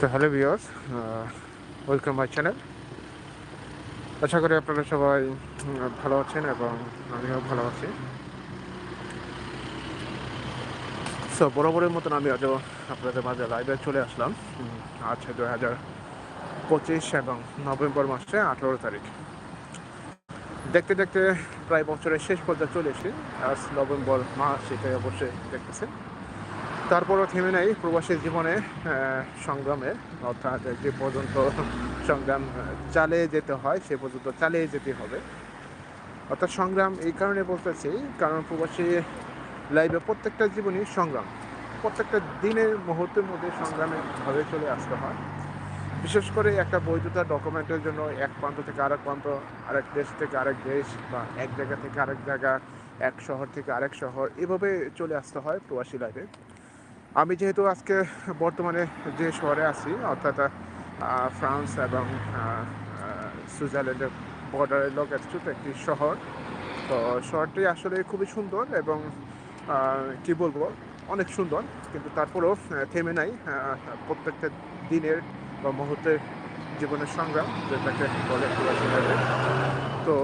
তো হ্যালো ভিওস welcome my channel আশা করি আপনারা সবাই ভালো আছেন এবং আমিও ভালো আছি। সো বরাবরের মতন আমি আজও আপনাদের মাঝে লাইভে চলে আসলাম। আজ দু হাজার পঁচিশ এবং নভেম্বর মাসে আঠেরো তারিখ। দেখতে দেখতে প্রায় বছরের শেষ পর্যায়ে চলে এসেছি। আজ নভেম্বর মাস সেটাই অবশ্যই দেখতেছেন। তারপরও থেমে নেই প্রবাসী জীবনে সংগ্রামে। অর্থাৎ যে পর্যন্ত সংগ্রাম চালিয়ে যেতে হয়, সে পর্যন্ত চালিয়ে যেতে হবে। অর্থাৎ সংগ্রাম এই কারণে বলতেছি, কারণ প্রবাসী লাইফে প্রত্যেকটা জীবনই সংগ্রাম। প্রত্যেকটা দিনের মুহূর্তের মধ্যে সংগ্রামে ভাবে চলে আসতে হয়। বিশেষ করে একটা বৈধতা ডকুমেন্টের জন্য এক প্রান্ত থেকে আরেক প্রান্ত, আরেক দেশ থেকে আরেক দেশ বা এক জায়গা থেকে আরেক জায়গা, এক শহর থেকে আরেক শহর, এভাবে চলে আসতে হয় প্রবাসী লাইফে আমি যেহেতু আজকে বর্তমানে যে শহরে আছি, অর্থাৎ ফ্রান্স এবং সুইজারল্যান্ডের বর্ডারের লোকেস্টুত একটি শহর। তো শহরটি আসলে খুবই সুন্দর এবং কি বলব, অনেক সুন্দর। কিন্তু তারপরেও থেমে নাই প্রত্যেকটা দিনের বা মুহূর্তের জীবনের সংগ্রাম, যেটাকে বলে তো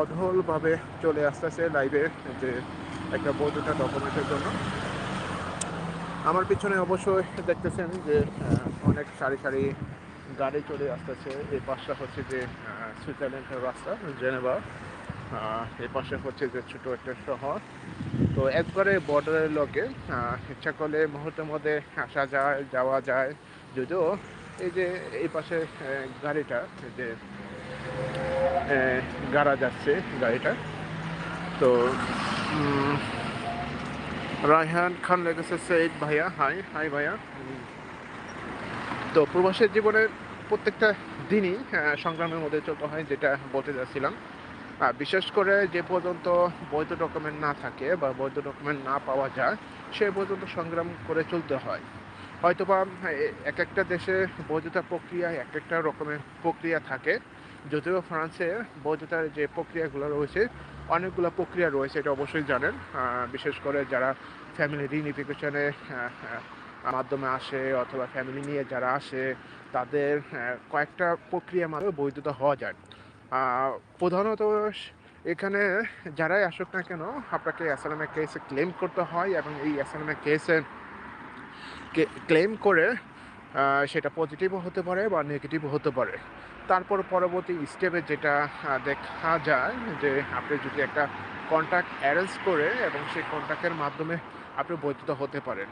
অঢলভাবে চলে আসতেছে লাইভে যে একটা বৈধতা ডকুমেন্টের জন্য। আমার পিছনে অবশ্যই দেখতেছেন যে অনেক সারি সারি গাড়ি চলে আসতেছে। এই পাশটা হচ্ছে যে সুইজারল্যান্ডের রাস্তা, জেনেভা। এই পাশে হচ্ছে যে ছোট একটা শহর। তো একবারে বর্ডারের লোকে ইচ্ছা করলে মুহূর্তের মধ্যে আসা যায়, যাওয়া যায়। যদিও এই যে, এই পাশে গাড়িটা যে গাড়া যাচ্ছে গাড়িটা। তো রায়হান খান লেগেছে সেইদ ভাইয়া। হাই হাই ভাইয়া। তো প্রবাসের জীবনের প্রত্যেকটা দিনই সংগ্রামের মধ্যে চলতে হয় যেটা বলতে যাচ্ছিলাম। আর বিশেষ করে যে পর্যন্ত বৈধ ডকুমেন্ট না থাকে বা বৈধ ডকুমেন্ট না পাওয়া যায়, সে পর্যন্ত সংগ্রাম করে চলতে হয়। হয়তোবা, এ- এক একটা দেশে বৈধতা প্রক্রিয়া, এক একটা রকমের প্রক্রিয়া থাকে। যদিও ফ্রান্সে বৈধতার যে প্রক্রিয়াগুলো রয়েছে, অনেকগুলো প্রক্রিয়া রয়েছে, এটা অবশ্যই জানেন। বিশেষ করে যারা ফ্যামিলি রিউনিফিকেশনে মাধ্যমে আসে অথবা ফ্যামিলি নিয়ে যারা আসে, তাদের কয়েকটা প্রক্রিয়ার মাধ্যমে বৈধতা হওয়া যায়। প্রধানত এখানে যারাই আসুক না কেন, আপনাকে অ্যাসালামের কেসে ক্লেম করতে হয় এবং এই অ্যাসালামের কেসে ক্লেম করে সেটা পজিটিভও হতে পারে বা নেগেটিভও হতে পারে। তারপর পরবর্তী স্টেপে যেটা দেখা যায় যে আপনি যদি একটা কন্ট্যাক্ট অ্যারেঞ্জ করে এবং সেই কন্ট্যাক্টের মাধ্যমে আপনি বৈধতা হতে পারেন।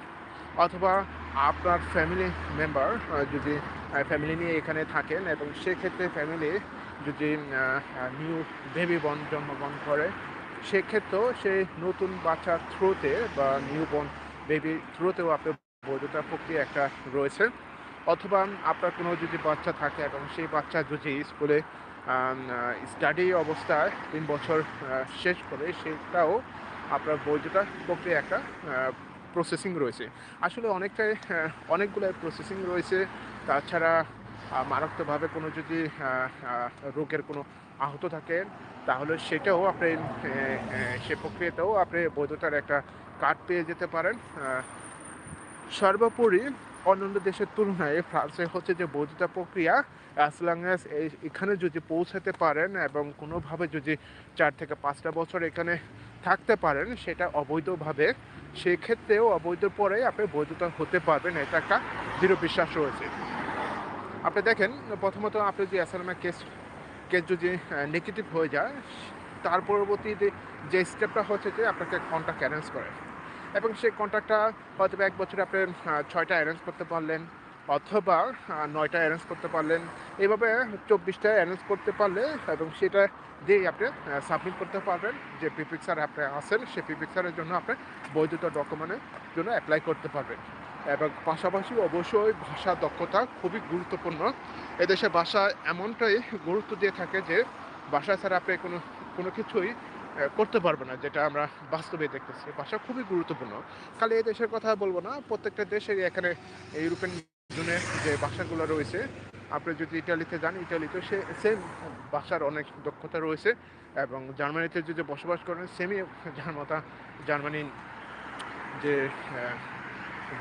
অথবা আপনার ফ্যামিলি মেম্বার যদি ফ্যামিলি নিয়ে এখানে থাকেন এবং সেক্ষেত্রে ফ্যামিলি যদি নিউ বেবি বন জন্মগ্রহণ করে, সেক্ষেত্রেও সেই নতুন বাচ্চার থ্রুতে বা নিউ বর্ন বেবি থ্রুতেও আপনার বৈধতা প্রক্রিয়া একটা রয়েছে। অথবা আপনার কোনো যদি বাচ্চা থাকে এবং সেই বাচ্চা যদি স্কুলে স্টাডি অবস্থায় তিন বছর শেষ করে, সেটাও আপনার বৈধতা প্রক্রিয়া একটা প্রসেসিং রয়েছে। আসলে অনেকটাই অনেকগুলো প্রসেসিং রয়েছে। তাছাড়া মারাত্মকভাবে কোনো যদি রোগের কোনো আহত থাকে তাহলে সেটাও আপনি সে প্রক্রিয়াতেও আপনি বৈধতার একটা কার্ড পেয়ে যেতে পারেন। সর্বোপরি অন্যান্য দেশের তুলনায় ফ্রান্সে হচ্ছে যে বৈধতা প্রক্রিয়া অ্যাজ লং এখানে যদি পৌঁছাতে পারেন এবং কোনোভাবে যদি চার থেকে পাঁচটা বছর এখানে থাকতে পারেন, সেটা অবৈধভাবে, সেক্ষেত্রেও অবৈধ পরে আপনি বৈধতা হতে পারবেন। এটা একটা দৃঢ় বিশ্বাস রয়েছে। আপনি দেখেন, প্রথমত আপনি যদি অ্যাসালামের কেস কেস যদি নেগেটিভ হয়ে যায়, তার পরবর্তীতে যে স্টেপটা হচ্ছে যে আপনাকে কন্ট্যাক্ট অ্যারেঞ্জ করে। এবং সেই কন্ট্রাক্টটা হয়তো এক বছরে আপনি ছয়টা অ্যারেঞ্জ করতে পারলেন অথবা নয়টা অ্যারেঞ্জ করতে পারলেন। এইভাবে চব্বিশটা অ্যারেঞ্জ করতে পারলে এবং সেটা দিয়েই আপনি সাবমিট করতে পারবেন। যে পিপিক্সার আপনি আসেন সেই পিপিক্সারের জন্য আপনি বৈধতা ডকুমেন্টের জন্য অ্যাপ্লাই করতে পারবেন। এবং পাশাপাশি অবশ্যই ভাষা দক্ষতা খুবই গুরুত্বপূর্ণ। এদেশে ভাষা এমনটাই গুরুত্ব দিয়ে থাকে যে, ভাষা ছাড়া আপনি কোনো কোনো কিছুই করতে পারবে না, যেটা আমরা বাস্তবে দেখতেছি। ভাষা খুবই গুরুত্বপূর্ণ। খালি এই দেশের কথা বলব না, প্রত্যেকটা দেশেরই এখানে ইউরোপিয়ান ইউনিয়নের যে ভাষাগুলো রয়েছে, আপনি যদি ইটালিতে যান ইটালিতে সে সেম ভাষার অনেক দক্ষতা রয়েছে এবং জার্মানিতে যদি বসবাস করেন সেমই জার্মাতা জার্মানি যে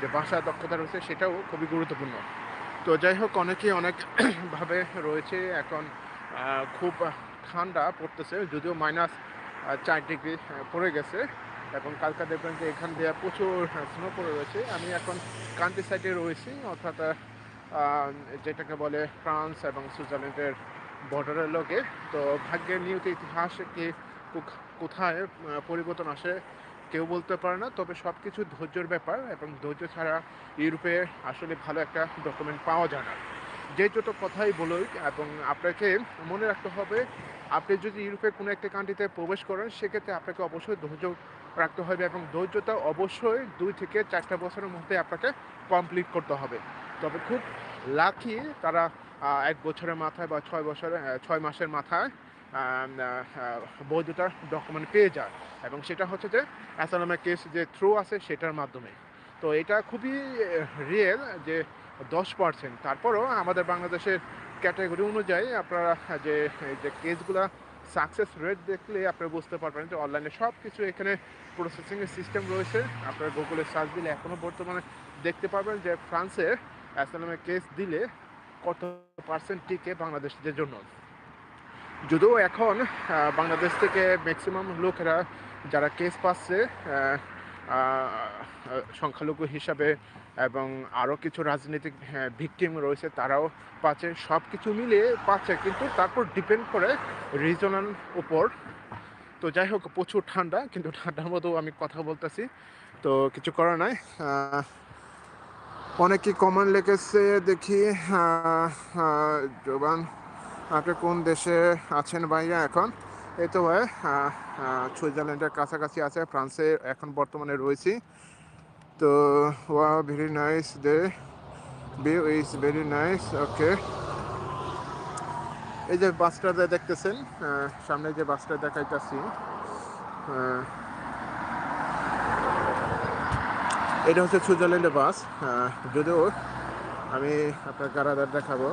যে ভাষা দক্ষতা রয়েছে, সেটাও খুবই গুরুত্বপূর্ণ। তো যাই হোক, অনেকেই অনেকভাবে রয়েছে, এখন খুব ঠান্ডা পড়তেছে, যদিও মাইনাস চার ডিগ্রি পড়ে গেছে। এবং কালকা দেখবেন যে এখান দিয়ে প্রচুর স্নো পড়ে রয়েছে। আমি এখন কান্ট্রি সাইডে রয়েছি, অর্থাৎ যেটাকে বলে ফ্রান্স এবং সুইজারল্যান্ডের বর্ডারের লোকে তো ভাগ্যের নিয়ত ইতিহাস কি কোথায় পরিবর্তন আসে কেউ বলতে পারে না। তবে সব কিছু ধৈর্যের ব্যাপার এবং ধৈর্য ছাড়া ইউরোপে আসলে ভালো একটা ডকুমেন্ট পাওয়া যায় না। যে যত কথাই বলুক এবং আপনাকে মনে রাখতে হবে আপনি যদি ইউরোপের কোনো একটা কান্ট্রিতে প্রবেশ করেন সেক্ষেত্রে আপনাকে অবশ্যই ধৈর্য রাখতে হবে এবং ধৈর্যটা অবশ্যই দুই থেকে চারটা বছরের মধ্যে আপনাকে কমপ্লিট করতে হবে। তবে খুব লাকি তারা এক বছরের মাথায় বা ছয় বছরের আহ, ছয় মাসের মাথায় আহ, আহ, বৈধতা ডকুমেন্ট পেয়ে যায়। এবং সেটা হচ্ছে যে অ্যাসালামের কেস যে থ্রু আছে সেটার মাধ্যমে। তো এটা খুবই রিয়েল যে দশ পার্সেন্ট তারপরও আমাদের বাংলাদেশের ক্যাটাগরি অনুযায়ী আপনারা যে যে কেসগুলো সাকসেস রেট দেখলে আপনারা বুঝতে পারবেন যে অনলাইনে সব কিছু এখানে প্রসেসিংয়ের সিস্টেম রয়েছে। আপনারা গুগলে সার্চ দিলে এখনও বর্তমানে দেখতে পারবেন যে ফ্রান্সে অ্যাসালামের কেস দিলে কত পার্সেন্ট টিকে বাংলাদেশিদের জন্য। যদিও এখন বাংলাদেশ থেকে ম্যাক্সিমাম লোকেরা যারা কেস পাচ্ছে সংখ্যালঘু হিসাবে এবং আরও কিছু রাজনৈতিক ভিকটিম রয়েছে তারাও পাচ্ছে সব কিছু মিলিয়ে পাচ্ছে কিন্তু তারপর ডিপেন্ড করে রিজনাল উপর। তো যাই হোক প্রচুর ঠান্ডা কিন্তু ঠান্ডার মধ্যেও আমি কথা বলতেছি। তো কিছু করার নাই। আহ, অনেকে কমেন্ট লিখেছে দেখি জোবান আপনি কোন দেশে আছেন ভাইয়া এখন? এই তো ভাই সুইজারল্যান্ডের কাছাকাছি আছে, ফ্রান্সে এখন বর্তমানে রয়েছি। তো, wow very nice the view is very nice okay এই যে বাসটা দেখতেছেন সামনে যে বাসটা দেখাইতেছি এটা হচ্ছে সুইজারল্যান্ডের বাস যদিও আমি আপনার কারাদার দেখাবো।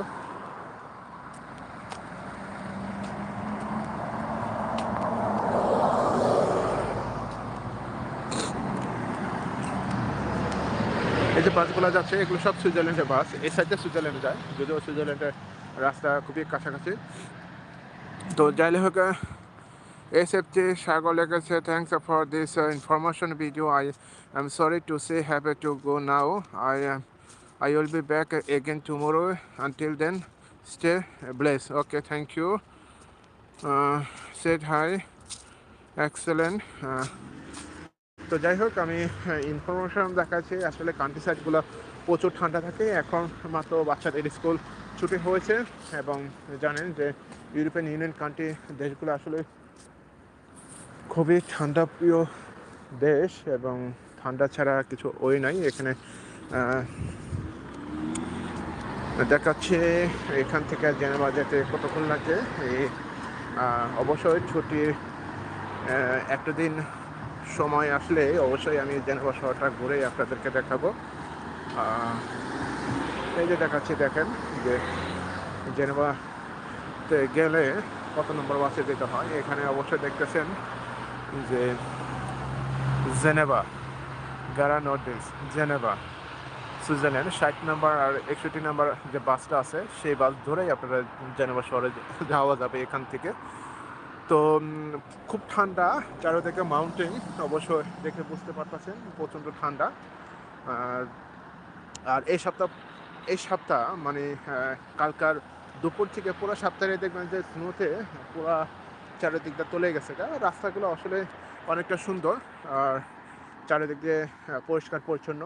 যে বাসগুলো যাচ্ছে, এগুলো সব সুইজারল্যান্ডের বাস। এই সাইডে সুইজারল্যান্ডে যায়, যদিও সুইজারল্যান্ডের রাস্তা খুবই কাছাকাছি। তো যাই হোক এসএফটি, সাগর লেগেছে। Thanks for this information video I am sorry to say have to go now I I will be back again tomorrow until then stay bless okay thank you set hi excellent তো যাই হোক, আমি information দেখাচ্ছি। আসলে country সাইডগুলো প্রচুর ঠান্ডা থাকে। এখন মাত্র বাচ্চাদের স্কুল ছুটি হয়েছে এবং জানেন যে ইউরোপিয়ান ইউনিয়ন কান্ট্রি দেশগুলো আসলে খুবই ঠান্ডা প্রিয় দেশ এবং ঠান্ডা ছাড়া কিছু ওই নাই। এখানে দেখাচ্ছে এখান থেকে জেনেভা যেতে কতক্ষণ লাগে। এই অবশ্যই ছুটির একটা দিন সময় আসলে অবশ্যই আমি জেনেভা শহরটা ঘুরেই আপনাদেরকে দেখাবো। এই যে দেখাচ্ছি, দেখেন যে জেনেভাতে গেলে কত নম্বর বাসে যেতে হয়। এখানে অবশ্যই দেখতেছেন যে জেনেভা গারা নর্ডিস জেনেভা, সুইজারল্যান্ড, ষাট নাম্বার আর একষট্টি নাম্বার যে বাসটা আছে, সেই বাস ধরেই আপনারা জেনেভা শহরে যাওয়া যাবে এখান থেকে। তো খুব ঠান্ডা, চারিদিকে মাউন্টেন অবশ্যই দেখে বুঝতে পারতেছেন, প্রচণ্ড ঠান্ডা। আর আর এই সপ্তাহ এই সপ্তাহ মানে কালকার দুপুর থেকে পুরো সপ্তাহে দেখবেন যে স্নোতে পুরো চারিদিকটা তলে গেছে। রাস্তাগুলো আসলে অনেকটা সুন্দর, আর চারিদিক দিয়ে পরিষ্কার পরিচ্ছন্ন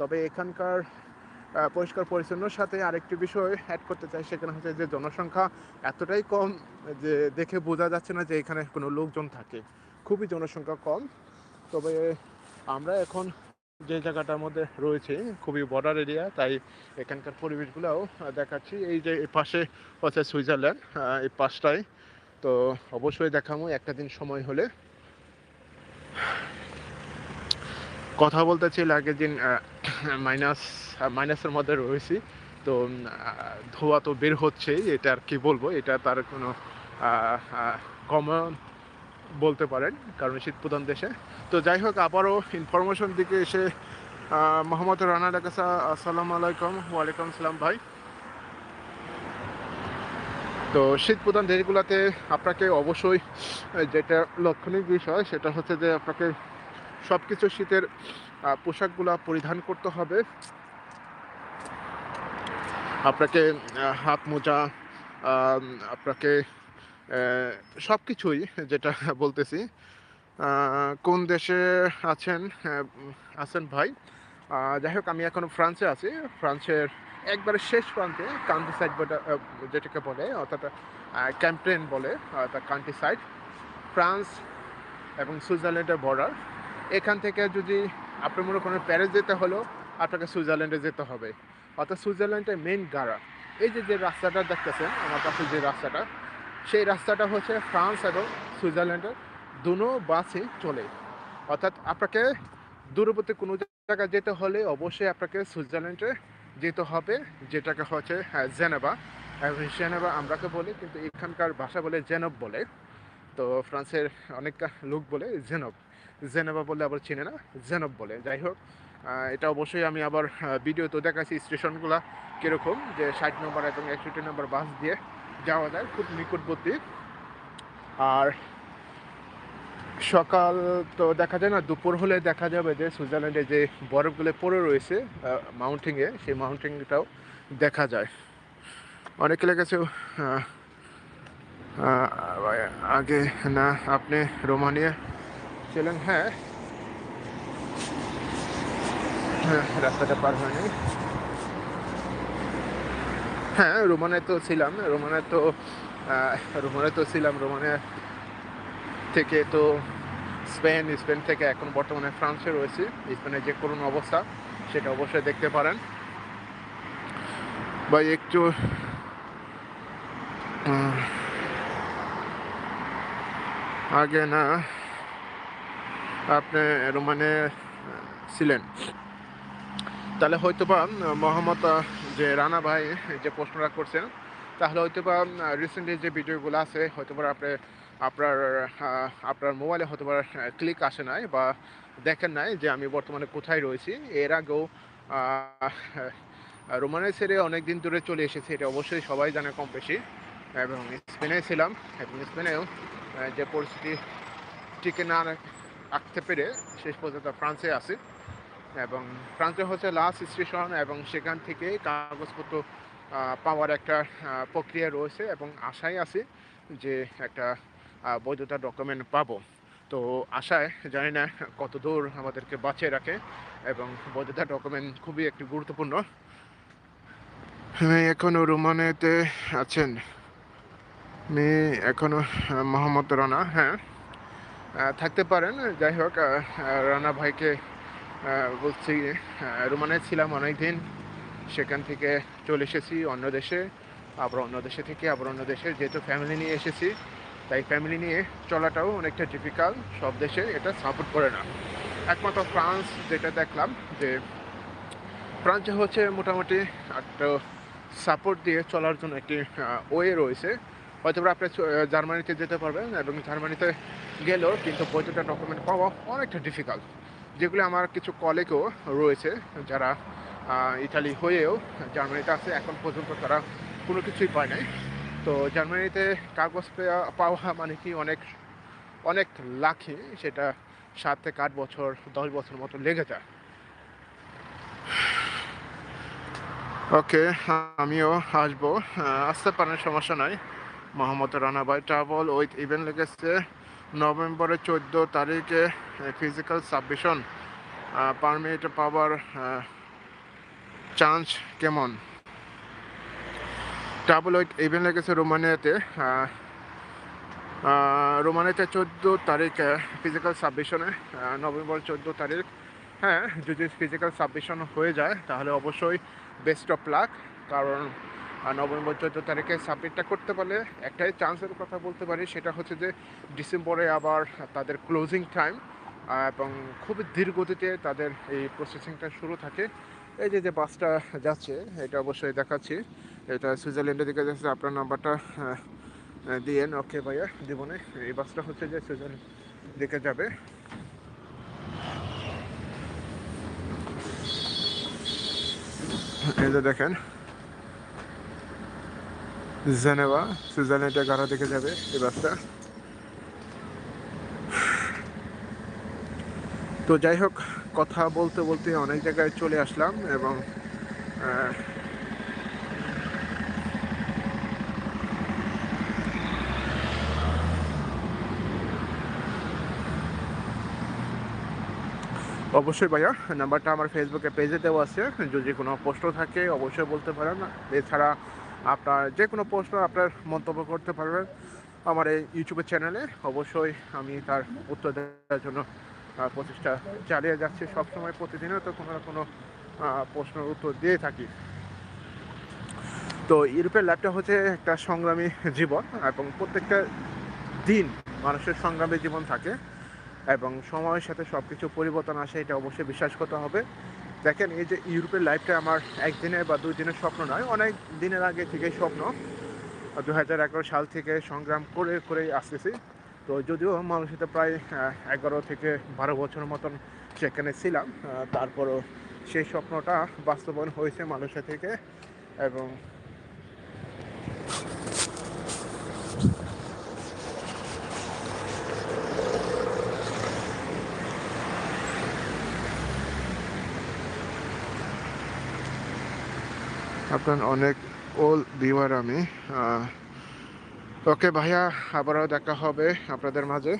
তবে এখানকার পরিষ্কার পরিচ্ছন্নর সাথে আরেকটি বিষয় অ্যাড করতে চাই, সেখানে হচ্ছে যে জনসংখ্যা এতটাই কম যে দেখে বোঝা যাচ্ছে না যে এখানে কোনো লোকজন থাকে। খুবই জনসংখ্যা কম। তবে আমরা এখন যে জায়গাটার মধ্যে রয়েছে, খুবই বর্ডার এরিয়া তাই এখানকার পরিবেশগুলোও দেখাচ্ছি। এই যে এই পাশে হচ্ছে সুইজারল্যান্ড এই পাশটায়। তো অবশ্যই দেখাবো, একটা দিন সময় হলে। কথা বলতে বলতেছিল আগের দিন মাইনাস মাইনাসের মধ্যে রয়েছি, তো ধোঁয়া তো বের হচ্ছেই এটা আর কি বলব, এটা তার কোনো কমন বলতে পারেন, কারণ শীত প্রধান দেশে। তো যাই হোক, আবারও ইনফরমেশন দিকে এসে মোহাম্মদ রানা ডাকাসা আসসালামু আলাইকুম, ওয়ালাইকুম সালাম ভাই। তো শীত প্রধান দেশগুলোতে আপনাকে অবশ্যই, যেটা লক্ষণীয় বিষয়, সেটা হচ্ছে যে আপনাকে সব কিছু শীতের পোশাকগুলো পরিধান করতে হবে। আপনাকে হাত মোজা আপনাকে সব কিছুই যেটা বলতেছি কোন দেশে আছেন আছেন ভাই? যাই হোক, আমি এখন ফ্রান্সে আছি। ফ্রান্সের একবারে শেষ প্রান্তে কান্ট্রি সাইড যেটাকে বলে, অর্থাৎ ক্যাম্পেন বলে অর্থাৎ কান্ট্রি সাইড ফ্রান্স এবং সুইজারল্যান্ডের বর্ডার এখান থেকে যদি আপনি মনে করেন প্যারিস যেতে হলেও আপনাকে সুইজারল্যান্ডে যেতে হবে। অর্থাৎ সুইজারল্যান্ডের মেন গাড়া। এই যে যে রাস্তাটা দেখতেছেন আমার কাছে যে রাস্তাটা সেই রাস্তাটা হচ্ছে ফ্রান্স এবং সুইজারল্যান্ডের দুনো বাসে চলে। অর্থাৎ আপনাকে দূরবর্তী কোনো জায়গায় যেতে হলে অবশ্যই আপনাকে সুইজারল্যান্ডে যেতে হবে যেটাকে হচ্ছে হ্যাঁ, জেনেভা। এবং জেনেভা আমরাকে বলি কিন্তু এখানকার ভাষা বলে জেনব বলে। তো ফ্রান্সের অনেক লোক বলে জেনব। জেনেভা বলে আবার চিনে না, জেনব বলে। যাই হোক এটা অবশ্যই আমি আবার ভিডিও তো দেখাচ্ছি স্টেশনগুলো কীরকম, যে ষাট নম্বর এবং একষট্টি নম্বর বাস দিয়ে যাওয়া যায়, খুব নিকটবর্তী। আর সকাল তো দেখা যায় না, দুপুর হলে দেখা যাবে যে সুইজারল্যান্ডে যে বরফগুলো পড়ে রয়েছে মাউন্টিংয়ে সেই মাউন্টিংটাও দেখা যায়। অনেকে লেগেছে আগে না, আপনি রোমানিয়া ছিলেন হ্যাঁ। হ্যাঁ রাস্তাটা পার হয়নি। হ্যাঁ রোমানে তো ছিলাম, রোমানে তো রোমানে তো ছিলাম, রোমানে থেকে তো স্পেন স্পেন থেকে এখন বর্তমানে ফ্রান্সে রয়েছে। স্পেনের যে করুণ অবস্থা, সেটা অবশ্যই দেখতে পারেন। বা একটু আগে না আপনি রোমানে ছিলেন। তাহলে হয়তো বা মোহাম্মদ যে রানা ভাই, যে প্রশ্নটা করছেন, তাহলে হয়তো বা রিসেন্টলি যে ভিডিওগুলো আছে হয়তো বা আপনি, আপনার আপনার মোবাইলে হয়তো বা ক্লিক আসে নাই বা দেখেন নাই যে আমি বর্তমানে কোথায় রয়েছি। এর আগেও রোমানের ছেড়ে অনেক দিন দূরে চলে এসেছে, এটা অবশ্যই সবাই জানে কম বেশি। এবং স্পেনে ছিলাম, এবং স্পেনেও যে পরিস্থিতি টিকে না রাখতে পেরে শেষ পর্যন্ত ফ্রান্সে আছি এবং ফ্রান্সে হচ্ছে লাস্ট স্টেশন এবং সেখান থেকে কাগজপত্র পাওয়ার একটা প্রক্রিয়া রয়েছে এবং আশায় আছি যে একটা বৈধতা ডকুমেন্ট পাবো। তো আশায় জানি না কত দূর আমাদেরকে বাঁচিয়ে রাখে এবং বৈধতা ডকুমেন্ট খুবই একটি গুরুত্বপূর্ণ। হ্যাঁ এখনও রোমানেতে আছেন? মেয়ে এখনও মোহাম্মদ রানা হ্যাঁ। থাকতে পারেন। যাই হোক রানা ভাইকে বলছি রোমানে ছিলাম অনেক দিন সেখান থেকে চলে এসেছি অন্য দেশে, আবার অন্য দেশে থেকে আবার অন্য দেশে। যেহেতু ফ্যামিলি নিয়ে এসেছি, তাই ফ্যামিলি নিয়ে চলাটাও অনেকটা ডিফিকাল্ট সব দেশে এটা সাপোর্ট করে না। একমাত্র ফ্রান্স যেটা দেখলাম যে ফ্রান্সে হচ্ছে মোটামুটি একটা সাপোর্ট দিয়ে চলার জন্য একটি ওয়ে রয়েছে। হয়তো বা আপনি চ- জার্মানিতে যেতে পারবেন এবং জার্মানিতে গেলেও কিন্তু বৈধতা ডকুমেন্ট পাওয়া অনেকটা ডিফিকাল্ট যেগুলো আমার কিছু কলেগও রয়েছে, যারা ইতালি হয়েও জার্মানিতে আছে, এখন পর্যন্ত তারা কোনো কিছুই পায় নাই। তো জার্মানিতে কাগজ পাওয়া মানে কি অনেক অনেক লাখি সেটা সাত থেকে আট বছর, দশ বছর মতো লেগে যায়। ওকে, আমিও আসব। আসতে পারেন, সমস্যা নাই। মোহাম্মদ রানা ভাই ট্রাভেল উইথ ইভেন্ট লেগেছে। নভেম্বরের চোদ্দ তারিখে ফিজিক্যাল সাবমিশন পারমিট পাওয়ার চান্স কেমন? ট্রাভেল ইভেন্ট লেগেছে রোমানিয়াতে রোমানিয়াতে চোদ্দ তারিখে ফিজিক্যাল সাবমিশনে নভেম্বর চোদ্দ তারিখ। হ্যাঁ যদি ফিজিক্যাল সাবমিশন হয়ে যায়, তাহলে অবশ্যই বেস্ট অফ লাক কারণ নভেম্বর চোদ্দ তারিখে সাবমিটটা করতে পারলে একটাই চান্সের কথা বলতে পারি, সেটা হচ্ছে যে ডিসেম্বরে আবার তাদের ক্লোজিং টাইম এবং খুবই ধীর গতিতে তাদের এই প্রসেসিংটা শুরু থাকে। এই যে যে বাসটা যাচ্ছে, এটা অবশ্যই দেখাচ্ছি। এটা সুইজারল্যান্ডের দিকে যাচ্ছে, আপনার নাম্বারটা দিয়েন ওকে ভাইয়া, জীবনে এই বাসটা হচ্ছে যে সুইজারল্যান্ড দিকে যাবে। এই যে দেখেন জেনেভা সুইজারল্যান্ডে গাড়া দেখে যাবে এই বাসটা। তো যাই হোক, কথা বলতে বলতে অনেক জায়গায় চলে আসলাম এবং অবশ্যই ভাইয়া, নাম্বারটা আমার ফেসবুকে পেজে দেওয়া আছে। যদি কোনো প্রশ্ন থাকে, অবশ্যই বলতে পারেন। এছাড়া আপনার যে কোনো প্রশ্ন আপনার মন্তব্য করতে পারবেন আমার এই ইউটিউবের চ্যানেলে অবশ্যই আমি তার উত্তর দেওয়ার জন্য প্রচেষ্টা চালিয়ে যাচ্ছি। সবসময় প্রতিদিনও তো কোনো না কোনো প্রশ্নের উত্তর দিয়ে থাকি। তো ইউরোপের ল্যাবটা হচ্ছে একটা সংগ্রামী জীবন এবং প্রত্যেকটা দিন মানুষের সংগ্রামী জীবন থাকে এবং সময়ের সাথে সব কিছু পরিবর্তন আসে, এটা অবশ্যই বিশ্বাস করতে হবে। দেখেন, এই যে ইউরোপের লাইফটা আমার একদিনের বা দুই দিনের স্বপ্ন নয়, অনেক দিনের আগে থেকেই স্বপ্ন। দু হাজার এগারো সাল থেকে সংগ্রাম করে করে আসতেছি। তো যদিও মালয়েশিয়াতে প্রায় এগারো থেকে বারো বছরের মতন সেখানে ছিলাম তারপরও সেই স্বপ্নটা বাস্তবায়ন হয়েছে মালয়েশিয়া থেকে এবং আপনার অনেক ওল ভিউয়ার আমি। ওকে ভাইয়া আবারও দেখা হবে আপনাদের মাঝে।